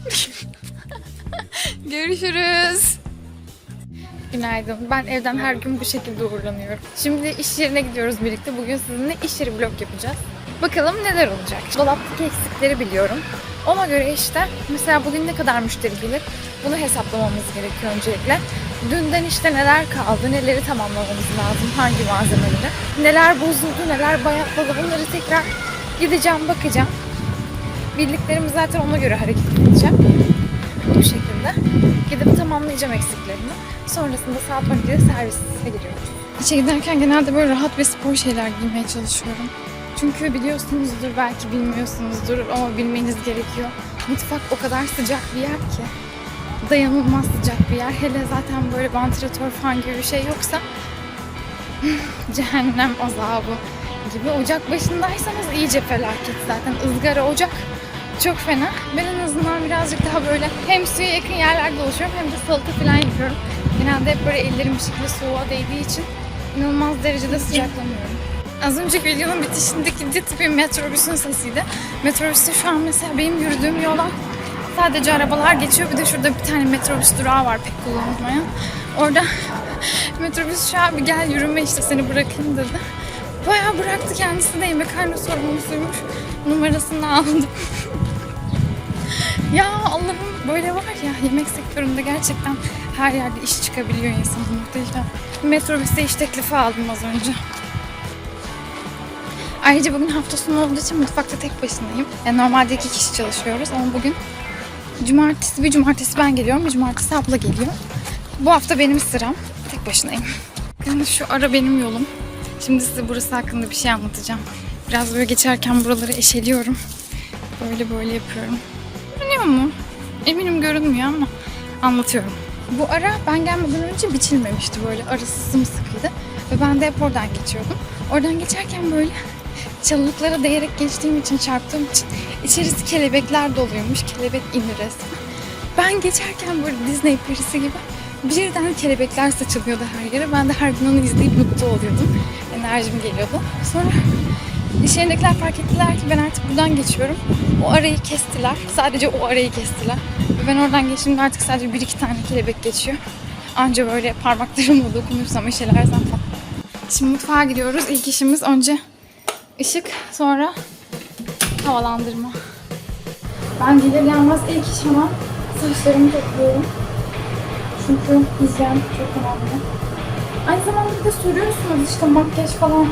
Görüşürüz. Günaydın. Ben evden her gün bu şekilde uğurlanıyorum. Şimdi iş yerine gidiyoruz birlikte. Bugün sizinle iş yeri vlog yapacağız. Bakalım neler olacak. Dolaptaki eksikleri biliyorum. Ona göre işte mesela bugün ne kadar müşteri gelir bunu hesaplamamız gerekiyor öncelikle. Dünden işte neler kaldı, neleri tamamlamamız lazım, hangi malzemeleri. Neler bozuldu, neler bayatladı bunları tekrar gideceğim bakacağım. Bildiklerimi zaten ona göre hareket edeceğim. Bu şekilde. Gidip tamamlayacağım eksiklerimi. Sonrasında saat 12'de servise giriyoruz. İçe giderken genelde böyle rahat ve spor şeyler giymeye çalışıyorum. Çünkü biliyorsunuzdur belki bilmiyorsunuzdur ama bilmeniz gerekiyor. Mutfak o kadar sıcak bir yer ki. Dayanılmaz sıcak bir yer. Hele zaten böyle vantilatör falan gibi bir şey yoksa cehennem azabı gibi. Ocak başındaysanız iyice felaket zaten. ızgara ocak çok fena. Ben en azından birazcık daha böyle hem suya yakın yerlerde dolaşıyorum hem de salata falan yapıyorum. Genelde hep böyle ellerim bir şekilde soğuğa değdiği için inanılmaz derecede sıcaklanıyorum. Az önceki videonun bitişindeki dit bir metrobüsün sesiydi. Metrobüste şu an mesela benim yürüdüğüm yola sadece arabalar geçiyor. Bir de şurada bir tane metrobüs durağı var pek kullanılmayan. Orada metrobüs şu an bir gel yürüme işte seni bırakayım dedi. Bayağı bıraktı kendisi de yemekhane sorumlusuymuş. Numarasını aldım. ya Allah'ım böyle var ya yemek sektöründe gerçekten her yerde iş çıkabiliyor insanın muhteşem. Metrobüste iş teklifi aldım az önce. Ayrıca bugün hafta sonu olduğu için mutfakta tek başınayım. Yani normalde iki kişi çalışıyoruz ama bugün cumartesi bir cumartesi ben geliyorum bir cumartesi abla geliyor. Bu hafta benim sıram. Tek başınayım. Yani şu ara benim yolum. Şimdi size burası hakkında bir şey anlatacağım. Biraz böyle geçerken buraları eşeliyorum. Böyle böyle yapıyorum. Görünüyor mu? Eminim görünmüyor ama anlatıyorum. Bu ara ben gelmeden önce biçilmemişti böyle arası sımsıkıydı. Ve ben de hep oradan geçiyordum. Oradan geçerken böyle çalılıklara değerek geçtiğim için, çarptığım için içerisi kelebekler doluymuş. Kelebek indi resmen. Ben geçerken böyle Disney perisi gibi birden kelebekler saçılıyordu her yere. Ben de her gün onu izleyip mutlu oluyordum. Enerjim geliyordu. Sonra iş yerindekiler fark ettiler ki ben artık buradan geçiyorum. O arayı kestiler. Sadece o arayı kestiler. Ve ben oradan geçtiğimde artık sadece bir iki tane kelebek geçiyor. Anca böyle parmaklarımla dokunursam eşelersem falan. Şimdi mutfağa gidiyoruz. İlk işimiz önce ışık, sonra havalandırma. Ben gelir gelmez ilk iş hemen saçlarımı topluyorum. Çünkü hijyen çok önemli. Aynı zamanda bir de soruyorsunuz işte makyaj falan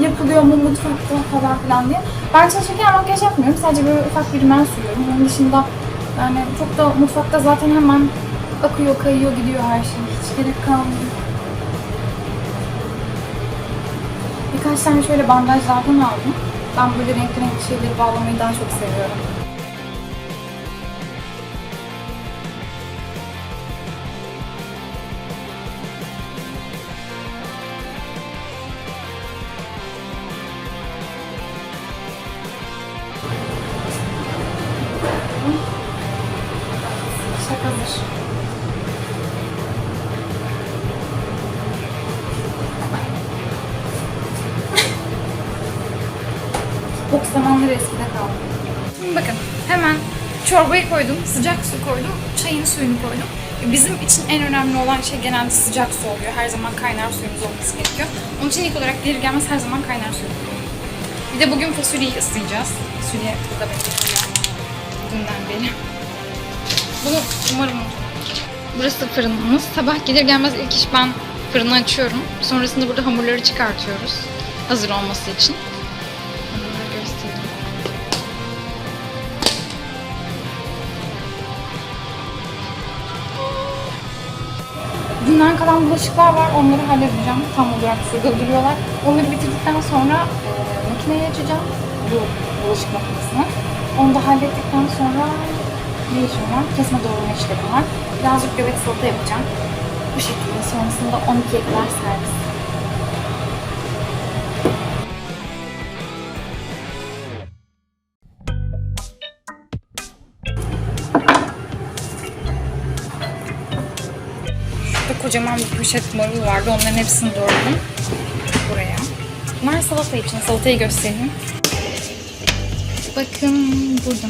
yapılıyor mu mutfakta falan filan diye. Ben çalışırken makyaj yapmıyorum. Sadece böyle ufak bir rimel sürüyorum. Onun dışında yani çok da mutfakta zaten hemen akıyor, kayıyor, gidiyor her şey. Hiç gerek kalmıyor. Birkaç tane şöyle bandajlardan aldım. Ben böyle renkli renkli şeyleri bağlamayı daha çok seviyorum. Zamanları eskide kaldı. Şimdi bakın hemen çorbayı koydum, sıcak su koydum, çayın suyunu koydum. Bizim için en önemli olan şey genelde sıcak su oluyor. Her zaman kaynar suyumuz olması gerekiyor. Onun için ilk olarak gelir gelmez her zaman kaynar su koyuyorum. Bir de bugün fasulyeyi ıslayacağız. Fasulye burada bekletiyor dünden beri. Bunu umarım Burası fırınımız. Sabah gelir gelmez ilk iş ben fırını açıyorum. Sonrasında burada hamurları çıkartıyoruz. Hazır olması için. Dünden kalan bulaşıklar var. Onları halledeceğim. Tam olarak şurada. Onları bitirdikten sonra e, makineyi açacağım. Bu bulaşık makinesini. Onu da hallettikten sonra ne işim var? Kesme doğrama işlerim var. Birazcık göbek salata yapacağım. Bu şekilde sonrasında 12'ye kadar servis. Kocaman bir poşet marul vardı. Onların hepsini doğradım. Buraya. Bunlar salata için. Salatayı göstereyim. Bakın burada.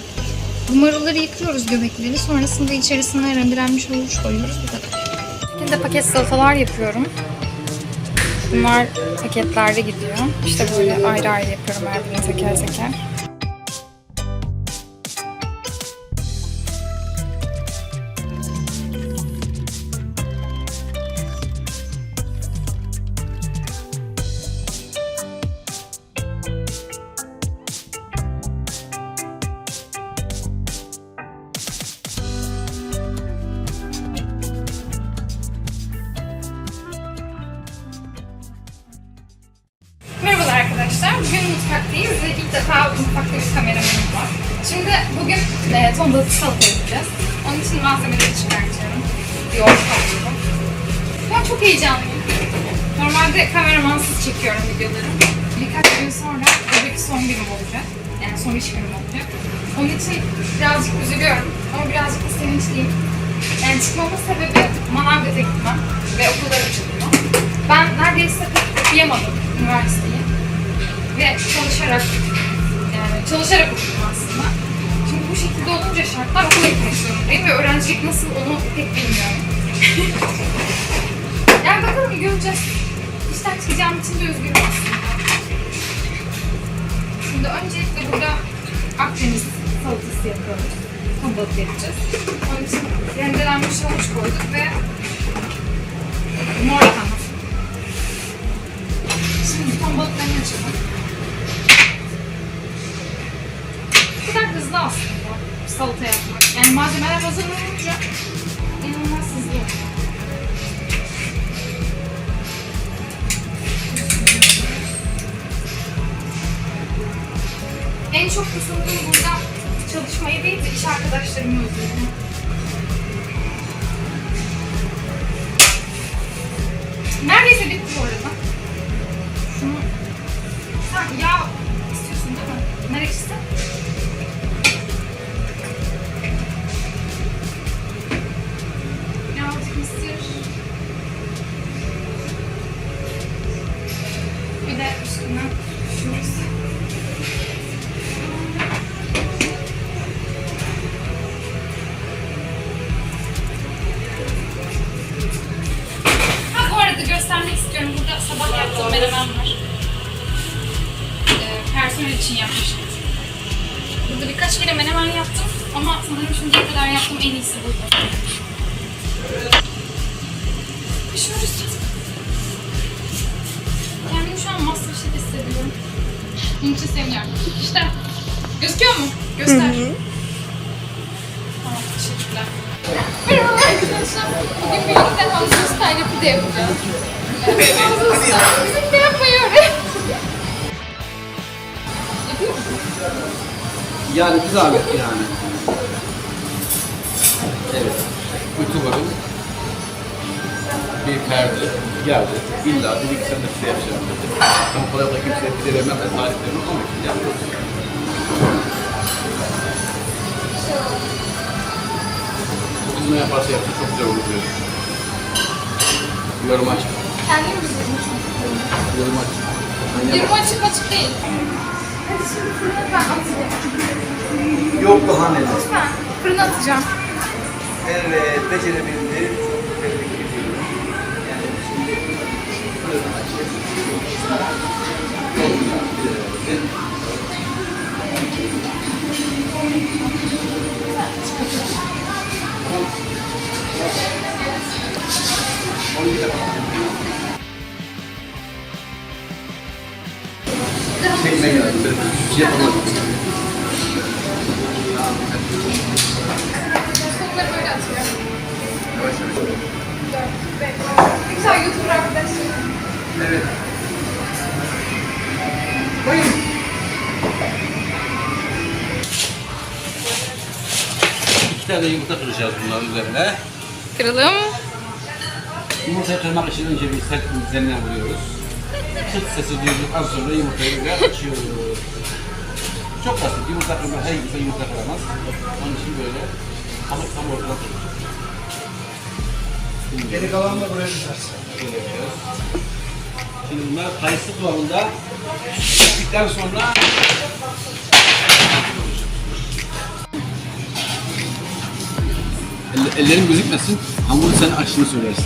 Bu marulları yıkıyoruz göbekleri. Sonrasında içerisine rendelenmiş havuç koyuyoruz. Bu kadar. Şimdi paket salatalar yapıyorum. Bunlar paketlerde gidiyor. İşte böyle ayrı ayrı yapıyorum her birini teker teker. Arkadaşlar. Bugün mutfaktayız ve ilk defa mutfakta bir kameramanım var. Şimdi bugün e, ton balıklı salata yapacağız. Onun için malzemeleri çıkartıyorum. Yoğurt kavuruyorum. Ben çok heyecanlıyım. Normalde kameramansız çekiyorum videoları. Birkaç gün sonra buradaki son günüm olacak. Yani son iş günüm olacak. Onun için birazcık üzülüyorum ama birazcık da sevinçliyim. Yani çıkmamın sebebi Manavgat'a gitmem ve okullar açılıyor. Ben neredeyse okuyamadım üniversiteyi. Ve çalışarak, yani çalışarak okudum aslında. Çünkü bu şekilde olunca şartlar okula gitmek zorundayım ve öğrencilik nasıl onu pek bilmiyorum. yani bakalım göreceğiz. İşten çıkacağım için de üzgünüm aslında. Şimdi öncelikle burada Akdeniz salatası yapıyoruz. Ton yapacağız. Onun için rendelenmiş havuç koyduk ve mor salata yapmak. Yani malzemeler hazır olunca inanılmaz hızlı. En çok kısıldığım burada çalışmayı değil de iş arkadaşlarımı özledim. Neredeyse bitti bu arada. Şunu... Sen yağ göstermek istiyorum. Burada sabah yaptığım menemen var. Ee, personel için yapmıştım. Burada birkaç kere menemen yaptım ama sanırım şimdiye kadar yaptığım en iyisi buydu. Pişiyoruz. Kendimi şu an Masterchef hissediyorum. Bunun için seviniyorum. İşte. Gözüküyor mu? Göster. Tamam, teşekkürler. Merhaba arkadaşlar. Bugün birlikte Usta ile pide yapacağız. Hamza Usta, bizim pide yapmayı öğret. Yapıyor musun? Yani bir zahmet yani. Evet. YouTuber'ın bir perde geldi. İlla dedi ki sen de pide yapacağım dedi. Ben kolay kolay kimseye pide vermem de tariflerini onun için yapıyoruz. Bugün ne yaparsa yapsın çok güzel olur diyor. Yorum aç. Kendim üzüldüm. Yorum aç. Ben Yirmi yapamam. açık açık değil. Hadi şimdi fırına ben atacağım. Yok daha neler. Lütfen. Fırına atacağım. Evet, becerebildi. Çekme geldi. Şey yapamadım. Güzel YouTuber arkadaşlar. Evet. Koyun. İki tane yumurta kıracağız bunların üzerine. Kıralım. Yumurtayı kırmak için önce bir sert üzerine vuruyoruz. Çıt sesi duyduktan sonra yumurtayı böyle açıyoruz. Çok basit. Yumurta kırma, her insan yumurta kıramaz. Onun için böyle tam, tam ortadan. Geri kalan da buraya düşersin. Şimdi bunlar kayısı kıvamında piştikten sonra Elle- ellerin gözükmesin. Hamuru sen açtığını söylersin.